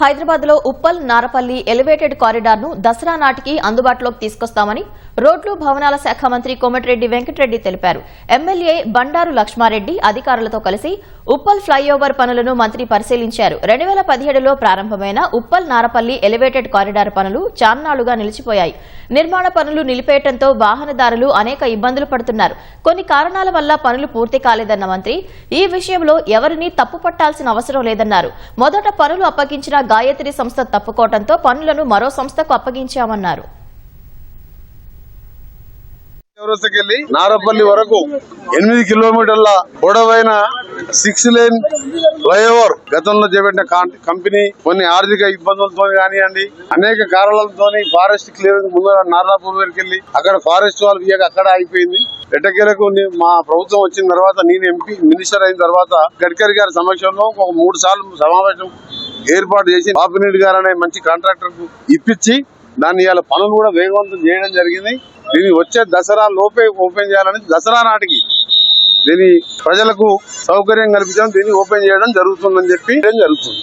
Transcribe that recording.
హైదరాబాద్లో ఉప్పల్ నారపల్లి ఎలివేటెడ్ కారిడార్ను దసరా నాటికి అందుబాటులోకి తీసుకొస్తామని రోడ్లు భవనాల శాఖ మంత్రి కోమటిరెడ్డి వెంకటరెడ్డి తెలిపారు. ఎమ్మెల్యే బండారు లక్ష్మారెడ్డి అధికారులతో కలిసి ఉప్పల్ ఫ్లైఓవర్ పనులను మంత్రి పరిశీలించారు. రెండు వేల పదిహేడులో ప్రారంభమైన ఉప్పల్ నారపల్లి ఎలివేటెడ్ కారిడార్ పనులు చాన్నాళ్ళుగా నిలిచిపోయాయి. నిర్మాణ పనులు నిలిపేయడంతో వాహనదారులు అనేక ఇబ్బందులు పడుతున్నారు. కొన్ని కారణాల వల్ల పనులు పూర్తి కాలేదన్న మంత్రి ఈ విషయంలో ఎవరిని తప్పు పట్టాల్సిన అవసరం లేదన్నారు. మొదట పనులు అప్పగించిన గాయత్రి సంస్థ తప్పుకోవడంతో పనులను మరో సంస్థకు అప్పగించామన్నారు. నారపల్లి వరకు ఎనిమిది కిలోమీటర్ల పొడవైన సిక్స్ లేన్ ఫ్లైఓవర్ గతంలో చేపట్టిన కాం- కంపెనీ కొన్ని ఆర్థిక ఇబ్బందులతో కానివ్వండి అనేక కారణాలతో ఫారెస్ట్ క్లియరెన్స్ ముందు నారాపూర్ వరకు వెళ్ళి అక్కడ ఫారెస్ట్ వాళ్ళు ఇయ్యక అక్కడ అయిపోయింది ఎట్టకేలకు మా ప్రభుత్వం వచ్చిన తర్వాత నేను ఎంపీ మినిస్టర్ అయిన తర్వాత గడ్కరీ గారి సమక్షంలో ఒక మూడు సార్లు సమావేశం ఏర్పాటు చేసి బాపిరెడ్డి గారు అనే మంచి కాంట్రాక్టర్కు ఇప్పించి దాన్ని ఇవాళ పనులు కూడా వేగవంతం చేయడం జరిగింది. దీన్ని వచ్చే దసరా లోపే ఓపెన్ చేయాలని దసరా నాటికి దీని ప్రజలకు సౌకర్యం కల్పించడం దీన్ని ఓపెన్ చేయడం జరుగుతుందని చెప్పి జరుగుతుంది?